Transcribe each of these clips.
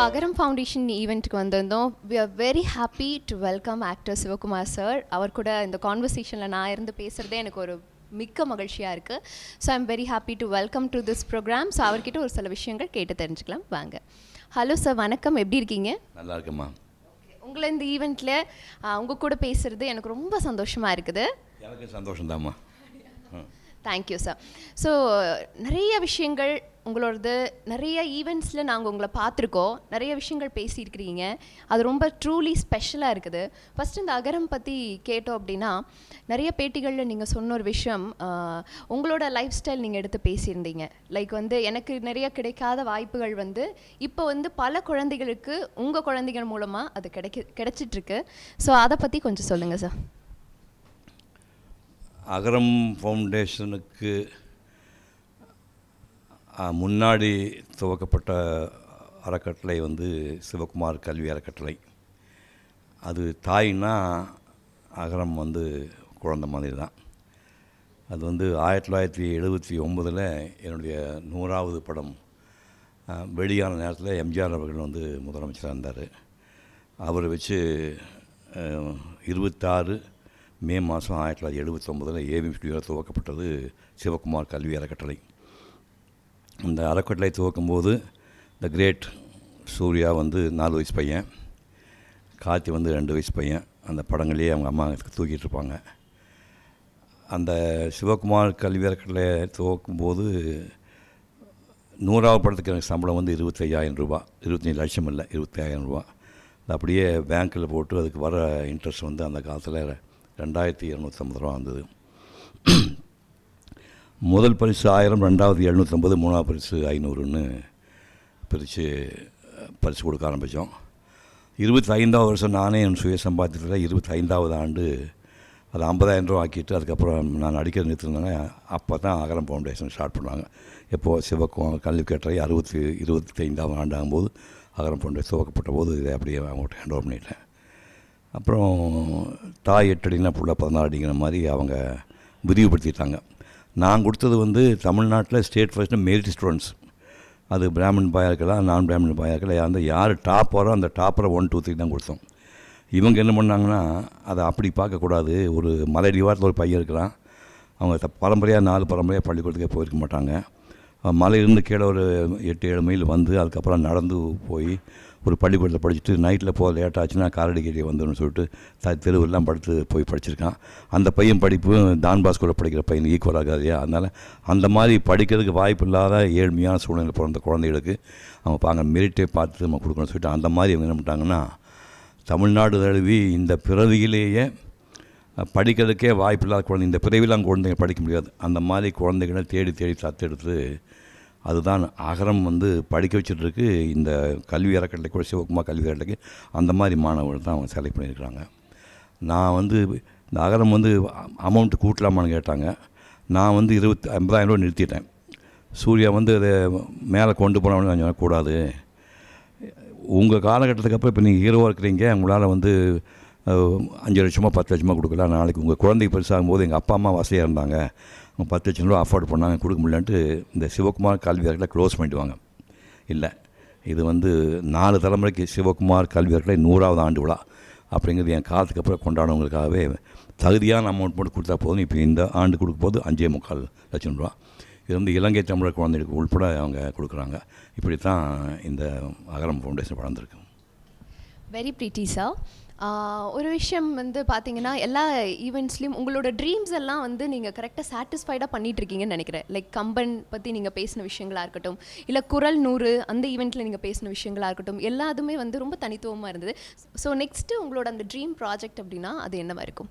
அகரம் foundation ஈவெண்ட்டுக்கு வந்திருந்தோம். We are very happy to welcome actor Sivakumar sir அவர் கூட இந்த கான்வர்சேஷனில் நான் இருந்து பேசுகிறதே எனக்கு ஒரு மிக்க மகிழ்ச்சியாக இருக்குது so I'm very happy to welcome to this program so அவர்கிட்ட ஒரு சில விஷயங்கள் கேட்டு தெரிஞ்சுக்கலாம். வாங்க. ஹலோ சார் வணக்கம். எப்படி இருக்கீங்க? நல்லா இருக்குமா உங்களை இந்த ஈவெண்ட்டில் உங்கள் கூட பேசுகிறது எனக்கு ரொம்ப சந்தோஷமாக இருக்குது. எனக்கு சந்தோஷம்தாம்மா. தேங்க்யூ சார் ஸோ நிறைய விஷயங்கள் உங்களோடது நிறைய ஈவெண்ட்ஸில் நாங்கள் உங்களை பார்த்துருக்கோம். நிறைய விஷயங்கள் பேசியிருக்கிறீங்க. அது ரொம்ப ட்ரூலி ஸ்பெஷலாக இருக்குது. ஃபஸ்ட்டு இந்த அகரம் பற்றி கேட்டோம் அப்படின்னா நிறைய பேட்டிகளில் நீங்கள் சொன்ன ஒரு விஷயம் உங்களோட லைஃப் ஸ்டைல் நீங்கள் எடுத்து பேசியிருந்தீங்க. லைக் வந்து எனக்கு நிறைய கிடைக்காத வாய்ப்புகள் வந்து இப்போ வந்து பல குழந்தைகளுக்கு உங்கள் குழந்தைகள் மூலமாக அது கிடைக்க கிடைச்சிட்ருக்கு. ஸோ அதை பற்றி கொஞ்சம் சொல்லுங்கள் சார் அகரம் ஃபவுண்டேஷனுக்கு முன்னாடி துவக்கப்பட்ட அறக்கட்டளை வந்து சிவகுமார் கல்வி அறக்கட்டளை. அது தாய்னா அகரம் வந்து குழந்த மாதிரி தான். அது வந்து ஆயிரத்தி தொள்ளாயிரத்தி எழுபத்தி ஒம்பதில் என்னுடைய நூறாவது படம் வெளியான நேரத்தில் எம்ஜிஆர் அவர்கள் வந்து முதலமைச்சராக இருந்தார். அவரை வச்சு இருபத்தாறு மே மாதம் ஆயிரத்தி தொள்ளாயிரத்தி எழுபத்தொம்பதில் ஏவிஎம் ஸ்டுடியோவில் துவக்கப்பட்டது சிவகுமார் கல்வி அறக்கட்டளை. இந்த அறக்கட்டளை துவக்கும்போது த கிரேட் சூர்யா வந்து நாலு வயசு பையன் கார்த்தி வந்து ரெண்டு வயசு பையன். அந்த படங்களையே அவங்க அம்மா தூக்கிட்டு இருப்பாங்க. அந்த சிவகுமார் கல்வி அறக்கட்டளை துவக்கும்போது நூறாவது படத்துக்கு எனக்கு சம்பளம் வந்து இருபத்தையாயிரம் ரூபா. இருபத்தஞ்சி லட்சம் இல்லை இருபத்தையாயிரம் ரூபா. அது அப்படியே பேங்க்கில் போட்டு அதுக்கு வர இன்ட்ரெஸ்ட் வந்து அந்த காலத்தில் ரெண்டாயிரத்தி இரநூத்தம்பது ரூபா வந்தது. முதல் பரிசு ஆயிரம் ரெண்டாவது எழுநூற்றம்பது மூணாவது பரிசு ஐநூறுன்னு பிரித்து பரிசு கொடுக்க ஆரம்பித்தோம் இருபத்தி ஐந்தாவது வருஷம் நானே என் சுய சம்பாத்தியத்தில் இருபத்தி ஐந்தாவது ஆண்டு அது ஐம்பதாயிரம் ரூபா ஆக்கிட்டு அதுக்கப்புறம் நான் நடிக்கிறது நிறுத்திருந்தேன்னா அப்போ தான் அகரம் ஃபவுண்டேஷன் ஸ்டார்ட் பண்ணாங்க எப்போது சிவக்கும் கல்வி கேட்டரை அறுபத்தி இருபத்தி ஐந்தாவது ஆண்டு ஆகும்போது அகரம் ஃபவுண்டேஷன் துவக்கப்பட்ட போது இதை அப்படியே அவங்கள்ட்ட ஹேண்ட் ஓவர் பண்ணிட்டேன். அப்புறம் தாய் எட்டடினா புள்ள பதினாறு அடிங்கிற மாதிரி அவங்க விரிவுபடுத்திட்டாங்க. நான் கொடுத்தது வந்து தமிழ்நாட்டில் ஸ்டேட் ஃபஸ்ட்டு மெரிட் ஸ்டூடெண்ட்ஸ் அது பிராமின் பாயாக இருக்கலாம் நான் பிராமின் பாயாக இருக்கலாம் அந்த யார் டாப் வரோ அந்த டாப்பரை ஒன் டூ த்ரீ தான் கொடுத்தோம். இவங்க என்ன பண்ணாங்கன்னா அதை அப்படி பார்க்கக்கூடாது ஒரு மலை நிவாரத்தில் ஒரு பையன் இருக்கிறான். அவங்க த- பரம்பரையாக நாலு பரம்பரையாக பள்ளிக்கூடத்துக்கே போயிருக்க மாட்டாங்க. மலையிலிருந்து கீழே ஒரு எட்டு ஏழு மைல் வந்து அதுக்கப்புறம் நடந்து போய் ஒரு பள்ளிக்கூடத்தில் படிச்சுட்டு நைட்டில் போக லேட் ஆச்சுன்னா காரடிக்கடி வந்துடும் சொல்லிட்டு த தெருவெல்லாம் படுத்து போய் படிச்சிருக்கான். அந்த பையன் படிப்பு தான் பாஸ்கோவில் படிக்கிற பையன் ஈக்குவல் ஆகாது இல்லையா? அதனால் அந்த மாதிரி படிக்கிறதுக்கு வாய்ப்பு இல்லாத ஏழ்மையான சூழ்நிலை பிறந்த குழந்தைகளுக்கு அவங்க பாங்க மெரிட்டே பார்த்து நம்ம கொடுக்கணும்னு சொல்லிட்டு அந்த மாதிரி அவங்க என்ன பண்ணிட்டாங்கன்னா தமிழ்நாடு தழுவி இந்த பிறவியிலேயே படிக்கிறதுக்கே வாய்ப்பு இல்லாத குழந்தை இந்த பிறவிலாம் குழந்தைங்க படிக்க முடியாது. அந்த மாதிரி குழந்தைகளை தேடி தேடி தத்தெடுத்து அதுதான் அகரம் வந்து படிக்க வச்சுட்ருக்கு. இந்த கல்வி அறக்கட்டளை கூட சிவகுமார் கல்வி அறக்கட்டளைக்கு அந்த மாதிரி மாணவர்கள் தான் அவங்க செலக்ட் பண்ணியிருக்கிறாங்க. நான் வந்து இந்த அகரம் வந்து அமௌண்ட்டு கூட்டலாமான்னு கேட்டாங்க. நான் வந்து இருபத்தி ஐம்பதாயிரம் ரூபா நிறுத்திட்டேன். சூர்யா வந்து அதை மேலே கொண்டு போனவனு நான் கூடாது. உங்கள் காலகட்டத்துக்கு அப்புறம் இப்போ நீங்கள் ஹீரோவாக இருக்கிறீங்க. உங்களால் வந்து அஞ்சு லட்சமாக பத்து லட்சமாக கொடுக்கலாம். நாளைக்கு உங்கள் குழந்தைக்கு பெருசாகும் போது எங்கள் அப்பா அம்மா வசதியாக இருந்தாங்க. அவங்க பத்து லட்சம் ரூபா அஃபோர்ட் பண்ணாங்க கொடுக்க முடியலன்ட்டு இந்த சிவகுமார் கல்வி அறக்கட்டளை க்ளோஸ் பண்ணிடுவாங்க. இல்லை இது வந்து நாலு தலைமுறைக்கு சிவகுமார் கல்வி அறக்கட்டளை நூறாவது ஆண்டு விழா அப்படிங்கிறது என் காலத்துக்கு அப்புறம் கொண்டாடுவங்களுக்காகவே தகுதியான அமௌண்ட் மட்டும் கொடுத்தா போதும். இப்போ இந்த ஆண்டு கொடுக்கும் போது அஞ்சே முக்கால் லட்சம் ரூபா. இது வந்து இலங்கை தமிழர் குழந்தைகளுக்கு உள்பட அவங்க கொடுக்குறாங்க. இப்படி தான் இந்த அகரம் ஃபவுண்டேஷன் வளர்ந்துருக்கு. வெரி ப்ரீட்டி சார் ஒரு விஷயம் வந்து பார்த்தீங்கன்னா எல்லா ஈவெண்ட்ஸ்லையும் உங்களோட ட்ரீம்ஸ் எல்லாம் வந்து நீங்கள் கரெக்டாக சாட்டிஸ்ஃபைடாக பண்ணிட்டு இருக்கீங்கன்னு நினைக்கிறேன். லைக் கம்பன் பற்றி நீங்கள் பேசின விஷயங்களாக இருக்கட்டும் இல்லை குரல் நூறு அந்த ஈவெண்ட்டில் நீங்கள் பேசின விஷயங்களாக இருக்கட்டும் எல்லாத்துமே வந்து ரொம்ப தனித்துவமாக இருந்தது. ஸோ நெக்ஸ்ட்டு உங்களோட அந்த ட்ரீம் ப்ராஜெக்ட் அப்படின்னா அது என்னவாக இருக்கும்?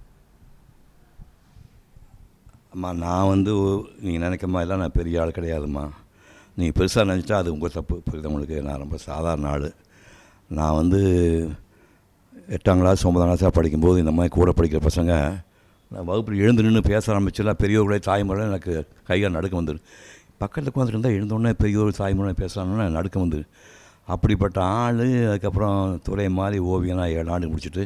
அம்மா நான் வந்து நீங்கள் நினைக்கிற மாதிரிலாம் நான் பெரிய ஆள் கிடையாதும்மா. நீங்கள் பெருசாக நினச்சிட்டா அது உங்கள் தப்பு. புரியுது உங்களுக்கு? நான் ரொம்ப சாதாரண ஆள். நான் வந்து எட்டாம் கிளாஸ் ஒன்பதாம் கிளாஸாக படிக்கும்போது இந்த மாதிரி கூட படிக்கிற பசங்க நான் வகுப்பில் எழுந்து நின்று பேச ஆரம்பிச்சுலாம் பெரியவர்களே தாய்மொழி எனக்கு கையால் நடுக்க வந்துடு பக்கத்தில் உட்காந்துருந்தா எழுந்தோடனே பெரியவர் தாய்மொழி பேசலாம்னா நடுக்க வந்துடு அப்படிப்பட்ட ஆள் அதுக்கப்புறம் துறை மாதிரி ஓவியனாக ஏழு ஆண்டு முடிச்சுட்டு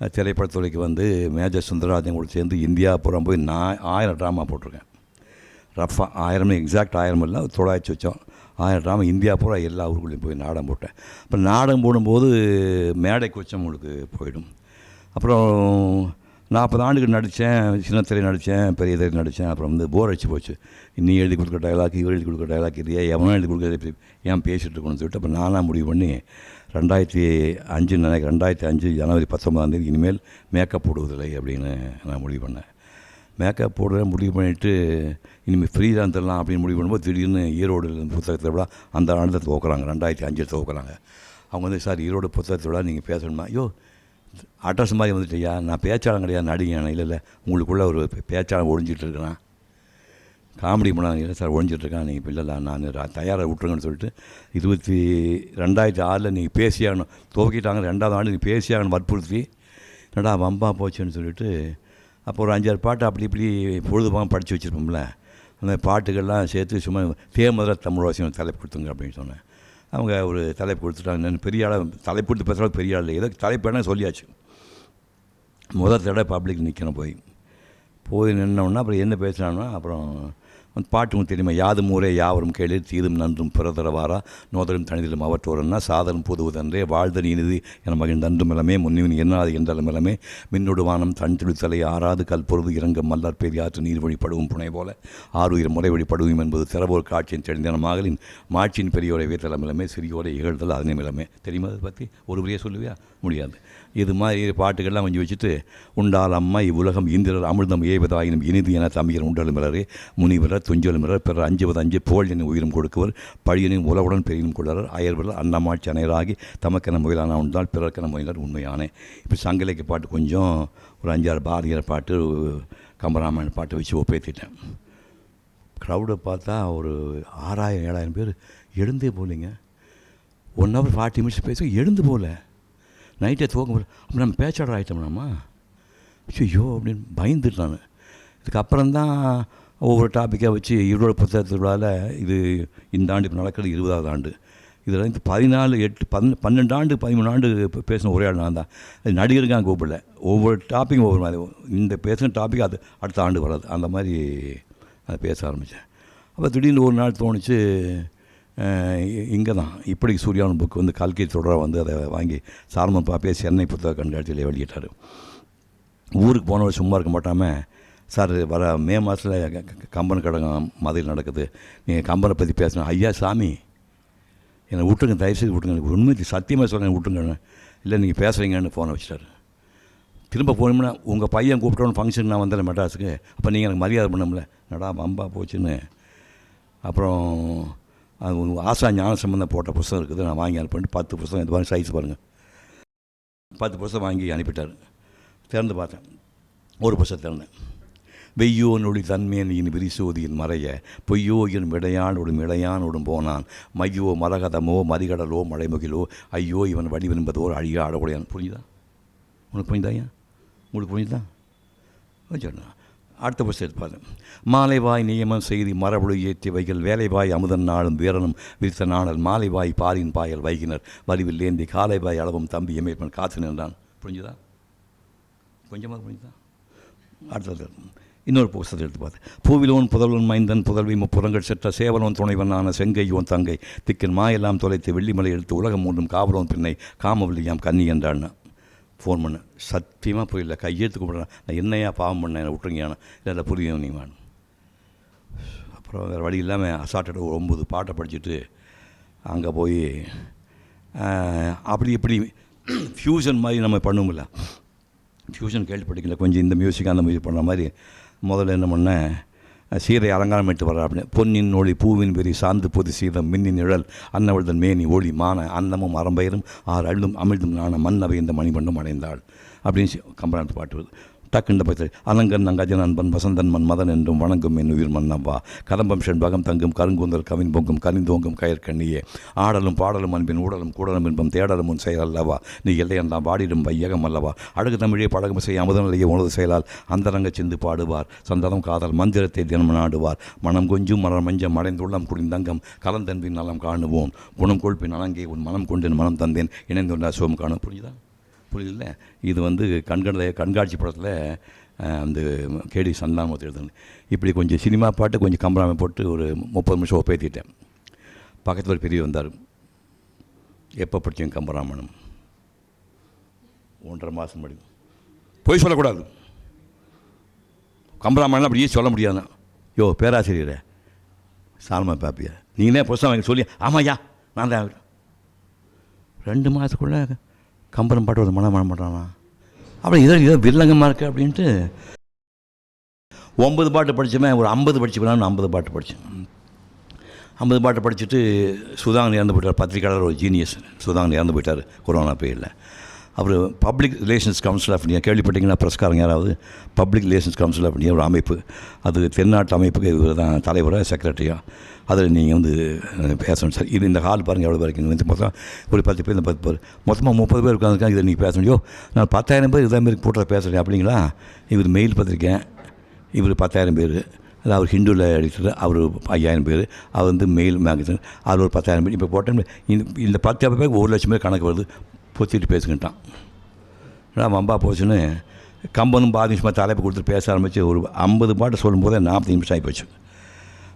திரைப்படத்துறைக்கு வந்து மேஜர் சுந்தரராஜன் கூட சேர்ந்து இந்தியா புறம் போய் நான் ஆயிரம் ட்ராமா போட்டிருக்கேன். ரஃபாக ஆயிரம் எக்ஸாக்ட் ஆயிரம் இல்லை தொள்ளாயிரத்தி வச்சோம். ஆயிரம் ட்ராமா இந்தியா பூரா எல்லா ஊருக்குள்ளேயும் போய் நாடகம் போட்டேன். அப்புறம் நாடகம் போடும்போது மேடை கொச்சம் உங்களுக்கு போயிடும். அப்புறம் நாற்பது ஆண்டுகள் நடித்தேன் சின்ன திரை நடித்தேன் பெரிய திரை நடித்தேன் அப்புறம் வந்து போர் அடிச்சு போச்சு. நீ எழுதி கொடுக்குற டயலாக் இவர் எழுதி கொடுக்குற டயலாக் இல்லையா எவனோ எழுதி கொடுக்குறது ஏன் பேசிகிட்டு இருக்கணும்னு சொல்லிட்டு அப்போ நானாக முடிவு பண்ணி ரெண்டாயிரத்தி அஞ்சு நினைக்கிறேன் ரெண்டாயிரத்தி அஞ்சு ஜனவரி பத்தொம்பதாம் தேதி இனிமேல் மேக்கப் போடுவதில்லை அப்படின்னு நான் முடிவு பண்ணேன். மேக்கப் போடுற முடிவு பண்ணிவிட்டு இனிமேல் ஃப்ரீ தான் தரலாம் அப்படின்னு முடிவு பண்ணும்போது திடீர்னு ஈரோடு புத்தகத்தை விட அந்த ஆண்டு துவக்கிறாங்க ரெண்டாயிரத்தி அஞ்சில் துவக்கிறாங்க அவங்க வந்து சார் ஈரோடு புத்தகத்தை விட நீங்கள் பேசணுமா? ஐயோ அட்ரஸ் மாதிரி வந்துட்டியா நான் பேச்சாளம் கிடையாது நடிகன் இல்லை இல்லை உங்களுக்குள்ளே ஒரு பேச்சாளம் ஒழிஞ்சிட்டு இருக்கிறான் காமெடி பண்ணாங்க இல்லை சார் ஒழிஞ்சிட்ருக்கான் நீங்கள் இல்லை நான் தயாராக விட்ருங்கன்னு சொல்லிட்டு இருபத்தி ரெண்டாயிரத்தி ஆறில் நீங்கள் பேசியாகணும். துவக்கிட்டாங்க. ரெண்டாவது ஆண்டு நீங்கள் பேசியாகணும் வற்புறுத்தி. என்னடா வம்பா போச்சுன்னு சொல்லிட்டு அப்போ ஒரு அஞ்சாறு பாட்டு அப்படி இப்படி பொழுதுபாக படித்து வச்சுருப்போம்ல. அந்த பாட்டுகள்லாம் சேர்த்து சும்மா தேமதுர தமிழ்வாசியம் தலைப்பு கொடுத்துங்க அப்படின்னு சொன்னேன். அவங்க ஒரு தலைப்பு கொடுத்துட்டாங்க. பெரிய ஆளாக தலைப்பு கொடுத்து பேசுகிறோம் பெரிய ஆள் ஏதோ தலைப்பு என்ன சொல்லியாச்சு. முதல் தடவை பப்ளிக் நிற்கணும் போய். போய் நின்னோன்னா அப்புறம் என்ன பேசினான்னா அப்புறம் அந்த பாட்டு உங்களுக்கு தெரியுமா யாதும் ஊரே யாவரும் கேளு தீதும் நன்றும் பிறதரவாரா? நோதலும் தனிதிலும் அவற்றோரன்னா சாதனம் புதுவதன்றே வாழ்தல் இனிது என மகிழ்ந்தன்றும் இளமே முன்னிவன் என்னாது என்றாலும் இளமே மின்னொடு வானம் தன் துளித்தலை ஆறாது கல்பொருது மல்லார் மல்லர் பெரியாற்று நீர் வழிபடுவும் புனை போல. ஆறுயிர் முறை வழிபடுவோம் என்பது திறவோர் காட்சியின் தெளிந்தனமாகலின் மாட்சியின் பெரியோரை வீத்தலம் இளமே சிறியோரை இகழ்தல் அதனை இளமே. தெரியுமா அதை பற்றி ஒரு வரியாக சொல்லுவியா? முடியாது. இது மாதிரி பாட்டுகள்லாம் கொஞ்சம் வச்சுட்டு உண்டால் அம்மா இவ்வுலகம் இந்திரர் அமிர்தம் ஏவதாயினும் இனிது என தமிழர் உண்டலும் மிளரே முனிவரர் துஞ்சலும் மிளர் பிறர் அஞ்சுவது அஞ்சு போல் என உயிரும் கொடுக்குவர் பழியனையும் உலகுடன் பெரியும் கொள்ளவர் அயர்வர் அன்னமாட்சி அனையராகி தமக்கென முயலான உண்டால் பிறர்க்கென முயலர் உண்மையானே. இப்போ சங்கலைக்கு பாட்டு கொஞ்சம் ஒரு அஞ்சாறு பாரதியார் பாட்டு கம்பராமாயண பாட்டு வச்சு ஒப்பேத்திட்டேன். க்ரௌடை பார்த்தா ஒரு ஆறாயிரம் ஏழாயிரம் பேர் எழுந்தே போலீங்க ஒன் ஹவர் ஃபார்ட்டி மினிட்ஸ் பேச எழுந்து போகல. நைட்டே தூக்கம் அப்படி நம்ம பேச்சாளர் ஆகிட்டோம்னாம்மா ஐயோ அப்படின்னு பயந்துட்டு நான் இதுக்கப்புறம் தான் ஒவ்வொரு டாப்பிக்காக வச்சு ஈரோடு புத்தகத்தினால இது இந்த ஆண்டு இப்போ நடக்கிறது இருபதாவது ஆண்டு. இதில் இந்த பதினாலு எட்டு பன் பன்னெண்டு ஆண்டு பதிமூணு ஆண்டு இப்போ பேசின ஒரே ஆள் நான் தான் அது நடிகருக்காக கூப்பிடல. ஒவ்வொரு டாப்பிக்கும் ஒவ்வொரு மாதிரி. இந்த பேசின டாபிக் அது அடுத்த ஆண்டு வராது. அந்த மாதிரி அதை பேச ஆரம்பித்தேன் அப்போ திடீர்னு ஒரு நாள் தோணுச்சு இங்கே தான். இப்படி சூர்யாவின் புக் வந்து கல்கி தொடராக வந்து அதை வாங்கி சாரமன் பாப்பே சென்னை புத்தக கண்காட்சியில் வெளியிட்டார். ஊருக்கு போனவர் சும்மா இருக்க மாட்டாமல் சார் வர மே மாதத்தில் கம்பன் கடகம் மதுரையில் நடக்குது. நீங்கள் கம்பனை பற்றி பேசணும் ஐயா சாமி என்னை விட்டுருங்க தயவுசெய்து விட்டுருங்க. உண்மை சத்தியமாக சொல்கிறேன் விட்டுருங்க. இல்லை நீங்கள் பேசுகிறீங்கன்னு ஃபோனை வச்சுட்டாரு. திரும்ப போனோம்னா உங்கள் பையன் கூப்பிட்டோன்னு ஃபங்க்ஷன் நான் வந்தேன் மெட்ராஸுக்கு. அப்போ நீங்கள் எனக்கு மரியாதை பண்ணமுல நடா வம்பா போச்சுன்னு. அப்புறம் அது ஆசா ஞான சம்பந்தம் போட்ட புஸ்தகம் இருக்குது. நான் வாங்கி அனுப்பிட்டு பத்து புஸ்தகம் இது மாதிரி சைஸ் பாருங்கள் பத்து புஸ்தகம் வாங்கி அனுப்பிட்டார். திறந்து பார்த்தேன். ஒரு புஸ்தகம் திறந்தேன். வெய்யோ நொழி தன்மேனியின் இன் விரிசோதியின் மறைய பொய்யோ என் விடையானோடும் இடையானோடும் போனான். மையோ மரகதமோ மறிகடலோ மழைமுகிலோ ஐயோ இவன் வழி வடிவென்பதோ அழியா ஆடவுடையான். புரியுதா? உனக்கு புரிஞ்சுதா ஏன் உங்களுக்கு புரியுதா? சொன்னா அடுத்த புஸ்தகத்தை எடுத்து மாலைவாய் நியமம் செய்தி மரபுழு ஏற்றி வைகள் வேலைவாய் அமுதன் நாளும் வீரனும் விரித்த நாடல் மாலைவாய் பாரின் பாயல் வைகினர். வலிவில் ஏந்தி காலைவாய் அளவும் தம்பி எமேற்பன் காத்து நின்றான். புரிஞ்சுதா? கொஞ்சமாக புரிஞ்சுதா? அடுத்தது இன்னொரு புஸ்தகத்தை எடுத்து பார்த்தேன் பூவிலோன் புதல்வன் மைந்தன் புதல்வி முப்புறங்கள் செற்ற சேவலோன் துணைவனான செங்கையோன் தங்கை திக்கின் மாயெல்லாம் தொலைத்து வெள்ளிமலை எடுத்து உலகம் மூன்றும் காவலோன் பின்னை காமவல்லியாம் கன்னி என்றான்னு ஃபோன் பண்ணேன் சத்தியமாக புரியல. கையெழுத்து கூப்பிட்றேன் நான் என்னையா பாவம் பண்ணேன்? என்னை விட்டுருங்கயானு இல்லை இல்லை புரியும் நீங்கள் அப்புறம் வேறு வழி இல்லாமல் அசாட்டட் ஒரு ஒம்பது பாட்டை படிச்சுட்டு அங்கே போய் அப்படி இப்படி ஃப்யூஷன் மாதிரி நம்ம பண்ணுவோம்ல. ஃப்யூஷன் கேள்விப்பட்டிக்கல கொஞ்சம் இந்த மியூசிக் அந்த மியூசிக் பண்ணுற மாதிரி முதல்ல என்ன பண்ணேன்? சீரை அலங்காரம் எடுத்து வர அப்படின்னு. பொன்னின் ஒளி பூவின் வெறி சாந்து பொது சீதம் மின்னின் நிழல் அன்னவழுதன் மேனி ஒளி மான அன்னமும் அறம்பயிரும் ஆறு அழுதும் அமிழ்தும் நாண மன்னவை இந்த மணிமண்டம் அடைந்தாள் அப்படின்னு சி- பாட்டு வருது. டக்குண்ட பற்றி அலங்கன் நங்கஜன் அன்பன் வசந்தன் மன் மதன் என்றும் வணங்கும் என் உயிர் மன்னவா கதம்பம்சன் செண்பகம் தங்கும் கருங்குந்தல் கவின் பொங்கும் கனிந்தோங்கும் கயற்கண்ணியே ஆடலும் பாடலும் அன்பின் ஊடலும் கூடலும் இன்பம் தேடலும் உன் செயல் அல்லவா? நீ எல்லையெல்லாம் பாடிடும் வையகம் அல்லவா? அழகு தமிழே பழகம் செய்ய அமுதநிலையை உனது செயலால் அந்தரங்க சிந்து பாடுவார். சந்தனம் காதல் மந்திரத்தை தினம் நாடுவார். மனம் கொஞ்சும் மரம் மஞ்சம் மடைந்துள்ளம் குடிந்தங்கம் கலந்தன்பின் நலம் காணுவோம். குணம் கொள்பின் அலங்கே உன் மனம் கொண்டு மனம் தந்தேன். இணைந்துள்ள சோம் காணும். புரிஞ்சுதான் புரியல இது வந்து கண்கண்ட கண்காட்சி படத்தில் அந்த கேடி சந்தானமூர்த்தி எழுதுனேன் இப்படி கொஞ்சம் சினிமா பாட்டு கொஞ்சம் கம்பராமை போட்டு ஒரு முப்பது நிமிஷம் ஒப்பேற்றிட்டேன் பக்கத்தில் ஒரு பெரிய வந்தார். எப்போ படித்தேன் கம்பராமணம் ஒன்றரை மாதம் படி. பொய் சொல்லக்கூடாது. கம்பராமாயணம் அப்படியே சொல்ல முடியாதுண்ணா யோ பேராசிரியரே. சாலமா பாப்பியா. நீங்களே புதுசாக வாங்கி சொல்லி ஆமாய்யா நான் தான். ரெண்டு மாதத்துக்குள்ளே கம்பரம் பாட்டு ஒரு மனம் பண்ண மாட்டானா அப்புறம் இதோ இதோ வில்லங்கமாக இருக்குது அப்படின்ட்டு ஒன்பது பாட்டு படித்தவன் ஒரு ஐம்பது படிச்சுக்கலாம்னு ஐம்பது பாட்டு படித்தேன் ஐம்பது பாட்டு படிச்சுட்டு சுதாங்கன் இறந்து போயிட்டார். பத்திரிக்கையாளர் ஒரு ஜீனியஸ் சுதாங்கன் இறந்து போயிட்டார். கொரோனா பேரில் அவர் public relations council of India கேள்விப்பட்டீங்கன்னா பிரஸ்காரங்க யாராவது? Public relations council of India ஒரு அமைப்பு. அது தென்னாட்டு அமைப்புக்கு இவர் தான் தலைவராக செக்ரட்டரியாக அதில் நீங்கள் வந்து பேசணும். சார் இது இந்த ஹால் பாருங்கள் எவ்வளோ பேருக்கு வந்து மொத்தம் ஒரு பத்து பேர் இந்த பத்து பேர். மொத்தமாக முப்பது பேர் உட்காந்துருக்காங்க இதை நீங்கள் பேச முடியும் நான் பத்தாயிரம் பேர் இதே மாதிரி போட்டு பேசுகிறேன் அப்படிங்களா? இவர் மெயில் பார்த்துருக்கேன். இவர் பத்தாயிரம் பேர். அது அவர் ஹிந்துவில் எடிட்டர் அவர் ஐயாயிரம் பேர். அவர் வந்து மெயில் மேகசின் அவர் ஒரு பத்தாயிரம் பேர். இப்போ போட்டேன் இந்த இந்த பத்தாயிரம் பேருக்கு ஒரு லட்சம் பேர் கணக்கு வருது. பொத்திட்டு பேசுகிட்டான் நான் வம்பா போச்சுன்னு கம்பனும் பாதி நிமிஷமாக தலைப்பு கொடுத்து பேச ஆரம்பித்து ஒரு ஐம்பது பாட்டு சொல்லும்போதே நாற்பது நிமிஷம் ஆகி போச்சு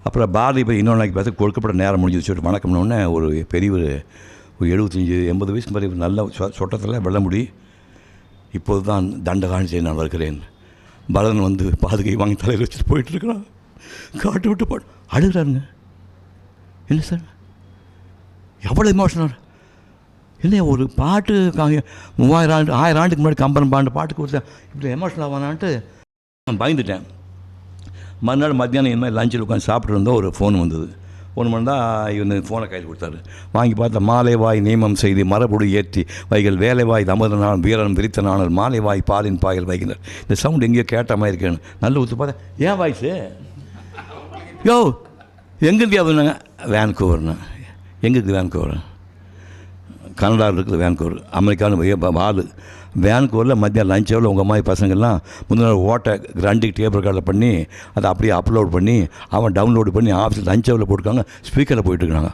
அப்புறம் பாரதி போய் இன்னொன்று நாளைக்கு பேச கொடுக்கப்பட்ட நேரம் முடிஞ்சு சொல்லிட்டு வணக்கம்னு ஒரு பெரியவர் ஒரு எழுபத்தஞ்சி எண்பது வயசு மாதிரி ஒரு நல்ல சொ- சொட்டத்தில் வெள்ள முடி. இப்போது தான் தண்டகாணி செய்ய நான் வருகிறேன் பரதன் வந்து பாதுகை வாங்கி தலையில் வச்சுட்டு போயிட்டுருக்கிறான் காட்டு விட்டு பா அழுகிறாருங்க. என்ன சார்? எவ்வளோ எமோஷனல் என்ன ஒரு பாட்டு கா- மூவாயிரம் ஆண்டு ஆயிரம் ஆண்டுக்கு முன்னாடி கம்பன் பாண்டு பாட்டுக்கு கொடுத்தேன். இப்படி எமோஷனல் ஆவானான்ட்டு நான் பயந்துட்டேன். மறுநாள் மத்தியானம் இந்த மாதிரி லஞ்சில் உட்காந்து சாப்பிட்டு ஒரு ஃபோன் வந்தது. ஃபோன் பண்ணால் இவன் ஃபோனை கையில் கொடுத்தாரு. வாங்கி பார்த்தா மாலை வாய் நியமம் செய்து மரபுடு ஏற்றி வைகள் வேலை வாய் தமதனால் வீரன் விரித்த மாலை வாய் பாலின் பாயல் வைகினர் இந்த சவுண்ட் எங்கேயோ கேட்ட மாதிரி இருக்கேன்னு நல்ல ஊற்று பார்த்தா ஏன் வாய்ஸு யோ எங்கேருந்து அப்படின்னாங்க வேன்கூவர்னு எங்கே இருக்குது வேன்கூவர் கனடாவில் இருக்குது வேன்கூவர் அமெரிக்கான்னு வாலு. வேன்கூரில் மத்தியானம் லஞ்ச் ஹவரில் உங்கள் மாதிரி பசங்கள்லாம் முந்தின நாள் ஓட்டை கிராண்டிக் டேப் ரெக்கார்டில் பண்ணி அதை அப்படியே அப்லோட் பண்ணி அவன் டவுன்லோடு பண்ணி ஆஃபீஸில் லஞ்ச் ஹவரில் போட்டுருக்காங்க ஸ்பீக்கரில் போயிட்டுருக்காங்க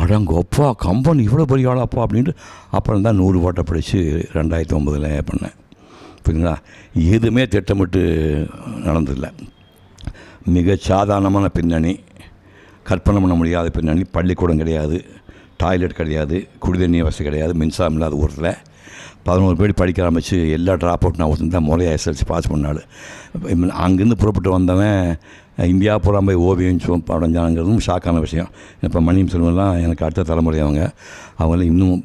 அடங்கப்பா கம்பெனி இவ்வளோ பெரிய ஆளாப்பா அப்படின்ட்டு அப்புறம் தான் நூறு ஓட்டை படித்து ரெண்டாயிரத்தி ஒம்பதில் பண்ணேன். புரியுங்களா எதுவுமே திட்டமிட்டு நடந்ததில்லை. மிக சாதாரணமான பின்னணி கற்பனை பண்ண முடியாத பின்னணி பள்ளிக்கூடம் கிடையாது டாய்லெட் கிடையாது குடிதண்ணி வசதி கிடையாது மின்சாரம் இல்லாத ஊரில். பதினோரு பேர் படிக்க ஆரம்பித்து எல்லா ட்ராப் அவுட் நான் ஒருத்தன் தான். முறையாக எஸ்எல்சி பாஸ் பண்ணாள் அங்கேருந்து புறப்பட்டு வந்தவன் இந்தியா பூரா போய் ஓவியம் சோ ஷாக்கான விஷயம். இப்போ மணியம் செல்வம்லாம் எனக்கு அடுத்த தலைமுறை அவங்க. அவங்களாம் இன்னும்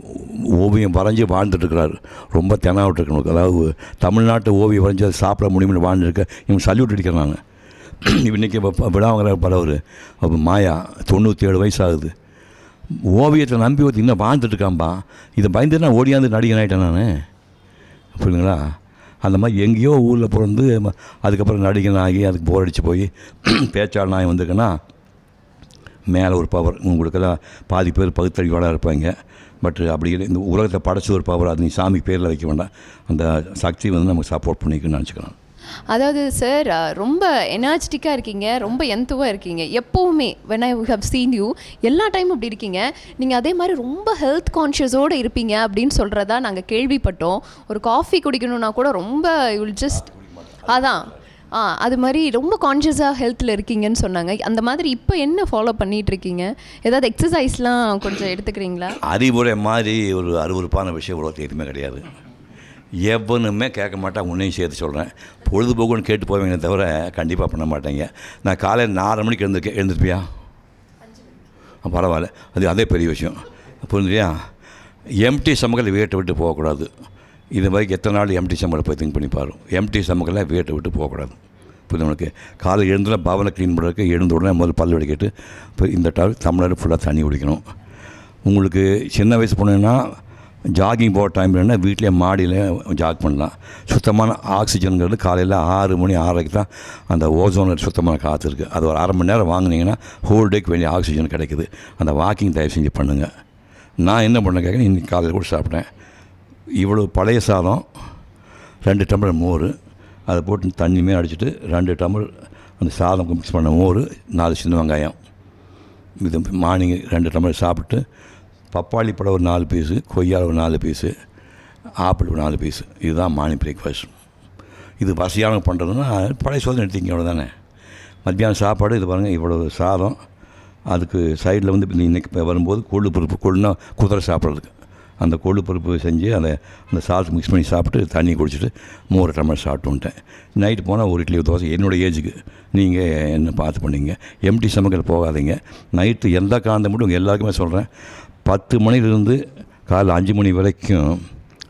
ஓவியம் வரைஞ்சி வாழ்ந்துட்டுருக்கிறாரு. ரொம்ப தெனாவிட்டுருக்கணும் அதாவது தமிழ்நாட்டு ஓவியம் வரைஞ்சி அதை சாப்பிட முடியும்னு வாழ்ந்துருக்க இவங்க சல்யூட் அடிக்கிறேன் நான். இன்றைக்கி விடாமங்கிற பலவர் அப்போ மாயா தொண்ணூற்றி ஏழு வயசு ஆகுது. ஓவியத்தை நம்பி ஒருத்தர் இன்னும் வாழ்ந்துட்டுருக்காம்பா. இதை பயந்து நான் ஓடியாந்து நடிகன் ஆகிட்டேன் நான். புரியுதுங்களா? அந்த மாதிரி எங்கேயோ ஊரில் பிறந்து அதுக்கப்புறம் நடிகன் ஆகி அதுக்கு போர் அடித்து போய் பேச்சாளன் ஆகி வந்திருக்கேன்னா மேலே ஒரு பவர் உங்களுக்கெல்லாம் பாதி பேர் பகுத்தறிவாளாக இருப்பாங்க. பட் அப்படி இல்லை இந்த உலகத்தை படைச்ச ஒரு பவர் அது நீ சாமி பேரில் வைக்க வேண்டாம். அந்த சக்தி வந்து நமக்கு சப்போர்ட் பண்ணிக்குன்னு நினச்சிக்கலாம். அதாவது சார் ரொம்ப எனர்ஜெட்டிக்காக இருக்கீங்க ரொம்ப எந்தவாக இருக்கீங்க. எப்போவுமே when I have seen you எல்லா டைமும் அப்படி இருக்கீங்க. நீங்கள் அதே மாதிரி ரொம்ப ஹெல்த் கான்ஷியஸோடு இருப்பீங்க அப்படின்னு சொல்கிறதா நாங்கள் கேள்விப்பட்டோம். ஒரு காஃபி குடிக்கணும்னா கூட ரொம்ப யுல் ஜஸ்ட் அதான். ஆ அது மாதிரி ரொம்ப கான்ஷியஸாக ஹெல்த்தில் இருக்கீங்கன்னு சொன்னாங்க. அந்த மாதிரி இப்போ என்ன ஃபாலோ பண்ணிட்டு இருக்கீங்க? ஏதாவது எக்ஸசைஸ்லாம் கொஞ்சம் எடுத்துக்கிறீங்களா? அறிவுரை மாதிரி ஒரு அருவருப்பான விஷயம் உலகத்துக்கு எதுவுமே கிடையாது. எவனுமே கேட்க மாட்டான் உன்னையும் சேர்த்து சொல்கிறேன் பொழுதுபோக்குன்னு கேட்டு போவீங்க தவிர கண்டிப்பாக பண்ண மாட்டேங்க. நான் காலையில் நாலு மணிக்கு எழுந்திருக்கேன் எழுந்திருப்பியா? பரவாயில்ல. அது அதே பெரிய விஷயம். புரிஞ்சுலையா எம்டி சமக்கில் வீட்டை விட்டு போகக்கூடாது. இது மாதிரி எத்தனை நாள் எம்டி சமக்கலை போய் திங்க் பண்ணி பாரு. எம்டி சமக்கில் வீட்டை விட்டு போகக்கூடாது. புரியுது காலை எழுந்துல பவனை க்ளீன் பண்ணுறதுக்கு எழுந்த உடனே முதல்ல பல் வடிக்கிட்டு இப்போ இந்த டவல் தமிழ்நாடு ஃபுல்லாக தண்ணி குடிக்கணும். உங்களுக்கு சின்ன வயசு போனீங்கன்னா ஜாகிங் போகிற டைம் இல்லைன்னா வீட்டிலே மாடியில் ஜாக் பண்ணலாம். சுத்தமான ஆக்சிஜனுங்கிறது காலையில் ஆறு மணி ஆறரைக்கு தான் அந்த ஓசோனில் சுத்தமான காற்று இருக்குது அது ஒரு அரை மணி நேரம் வாங்குனீங்கன்னா ஹோல் டேக்கு வேண்டிய ஆக்சிஜன் கிடைக்குது. அந்த வாக்கிங் தயவு செஞ்சு பண்ணுங்கள் நான் என்ன பண்ண கேட்குறேன் இன்றைக்கி காலையில் கூட சாப்பிட்டேன். இவ்வளோ பழைய சாதம் ரெண்டு டம்ளர் மோர் அதை போட்டு தண்ணியுமே அடிச்சிட்டு ரெண்டு டம்ளர் அந்த சாதம் மிக்ஸ் பண்ண மோர் நாலு சின்ன வெங்காயம். இது மார்னிங் ரெண்டு டம்ளர் சாப்பிட்டு பப்பாளி பழம் ஒரு நாலு பீஸு கொய்யால் ஒரு நாலு பீஸு ஆப்பிள் ஒரு நாலு பீஸு இதுதான் மார்னிங் பிரேக்ஃபாஸ்ட் இது வசதியான பண்ணுறதுன்னா பழைய சோதனை எடுத்தீங்க அவ்வளோதானே மத்தியானம் சாப்பாடு இது பாருங்கள் இவ்வளோ சாதம். அதுக்கு சைடில் வந்து இன்றைக்கி இன்னைக்கு இப்போ வரும்போது கொள்ளு பருப்பு கொள்ளுனா குதிரை சாப்பிட்றதுக்கு. அந்த கொள்ளு பருப்பு செஞ்சு அதை அந்த சால்ட் மிக்ஸ் பண்ணி சாப்பிட்டு தண்ணி குடிச்சிட்டு மூணு டம்ளர் சாப்பிட்டு வந்துட்டேன். நைட்டு போனால் ஒரு இட்லி தோசை என்னோடய ஏஜுக்கு நீங்கள் என்ன பார்த்து பண்ணிங்க? எம்டி சமைக்கல் போகாதீங்க. நைட்டு எந்த காந்த மட்டும் உங்கள் எல்லாருக்குமே சொல்கிறேன் பத்து மணிலேருந்து காலைல அஞ்சு மணி வரைக்கும்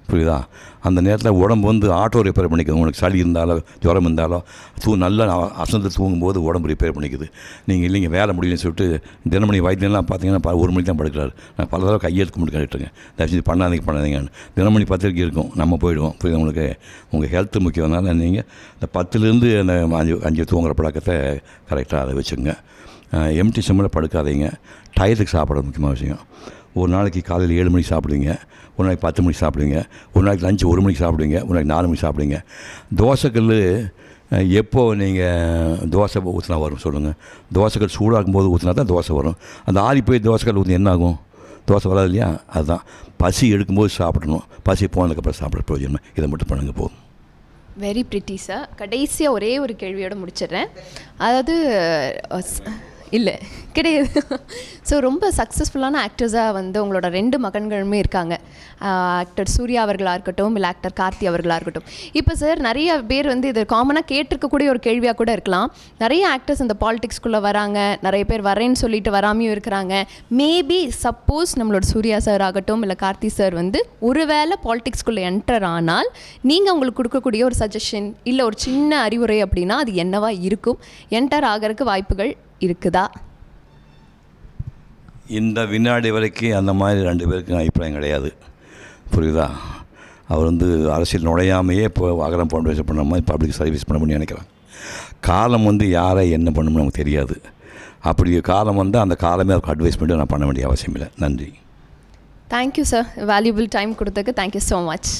புரியுதா? அந்த நேரத்தில் உடம்பு வந்து ஆட்டோ ரிப்பேர் பண்ணிக்குது. உங்களுக்கு சளி இருந்தாலோ ஜுரம் இருந்தாலோ தூ நல்லா அசந்து தூங்கும்போது உடம்பு ரிப்பேர் பண்ணிக்குது. நீங்கள் இல்லைங்க வேலை முடியலன்னு சொல்லிட்டு தினமணி வைத்தியம்லாம் பார்த்தீங்கன்னா ப- ஒரு மணிக்கு தான் படுக்கிறாரு. நான் பல தடவை கையெழுத்து கும்பிட்டு கேட்டுருங்க தயவுசெய்து பண்ணாதீங்க பண்ணாதீங்கன்னு. தினமணி பத்திரிக்கை இருக்கும். நம்ம போயிடுவோம். புரியுது உங்களுக்கு? உங்கள் ஹெல்த்து முக்கியம்னால நீங்கள் இந்த பத்துலேருந்து அந்த அஞ்சு அஞ்சு தூங்குற பழக்கத்தை கரெக்டாக அதை வச்சுங்க எம்டி சிம்மில் படுக்காதீங்க. டயத்துக்கு சாப்பிட முக்கியமான விஷயம். ஒரு நாளைக்கு காலையில் ஏழு மணிக்கு சாப்பிடுவீங்க ஒரு நாளைக்கு பத்து மணிக்கு சாப்பிடுவீங்க ஒரு நாளைக்கு லஞ்சு ஒரு மணிக்கு சாப்பிடுவீங்க ஒரு நாளைக்கு நாலு மணிக்கு சாப்பிடுவீங்க. தோசைக்கல் எப்போது எப்போ நீங்கள் தோசை ஊற்றினா வரும் சொல்லுங்கள் தோசைக்கல் சூடாகும் போது ஊற்றினா தான் தோசை வரும். அந்த ஆறி போய் தோசைக்கல் ஊற்றி என்ன ஆகும்? தோசை வராது இல்லையா? அதுதான். பசி எடுக்கும்போது சாப்பிடணும். பசி போனதுக்கப்புறம் சாப்பிட பிரயோஜனம். இதை மட்டும் பண்ணுங்க போதும். வெரி பிரிட்டி சார் கடைசியாக ஒரே ஒரு கேள்வியோடு முடிச்சிடுறேன். அதாவது இல்லை கிடையாது. ஸோ ரொம்ப சக்ஸஸ்ஃபுல்லான ஆக்டர்ஸாக வந்து உங்களோட ரெண்டு மகன்களுமே இருக்காங்க. ஆக்டர் சூர்யா அவர்களாக இருக்கட்டும் இல்லை ஆக்டர் கார்த்தி அவர்களாக இருக்கட்டும். இப்போ சார் நிறைய பேர் வந்து இது காமனாக கேட்டிருக்கக்கூடிய ஒரு கேள்வியாக கூட இருக்கலாம். நிறைய ஆக்டர்ஸ் இந்த பாலிடிக்ஸ்குள்ளே வராங்க நிறைய பேர் வரேன்னு சொல்லிட்டு வராமையும் இருக்கிறாங்க. மேபி சப்போஸ் நம்மளோட சூர்யா சார் ஆகட்டும் இல்லை கார்த்தி சார் வந்து ஒருவேளை பாலிடிக்ஸ்குள்ளே என்டர் ஆனால் நீங்கள் அவங்களுக்கு கொடுக்கக்கூடிய ஒரு சஜஷன் இல்லை ஒரு சின்ன அறிவுரை அப்படின்னா அது என்னவா இருக்கும்? என்டர் ஆகிறதுக்கு வாய்ப்புகள் இருக்குதா? இந்த வினாடி வரைக்கும் அந்த மாதிரி ரெண்டு பேருக்கும் அபிப்பிராயம் கிடையாது. புரியுதா? அவர் வந்து அரசியல் நுழையாமையே இப்போ அகரம் ஃபவுண்டேஷன் பண்ண மாதிரி பப்ளிக் சர்வீஸ் பண்ண முடியும்னு நினைக்கிறேன் காலம் வந்து யாரை என்ன பண்ணணும்னு நமக்கு தெரியாது. அப்படி காலம் வந்து அந்த காலமே அவருக்கு அட்வைஸ் பண்ணி நான் பண்ண வேண்டிய அவசியம் இல்லை. நன்றி. Thank you sir valuable time கொடுத்ததுக்கு தேங்க்யூ ஸோ மச்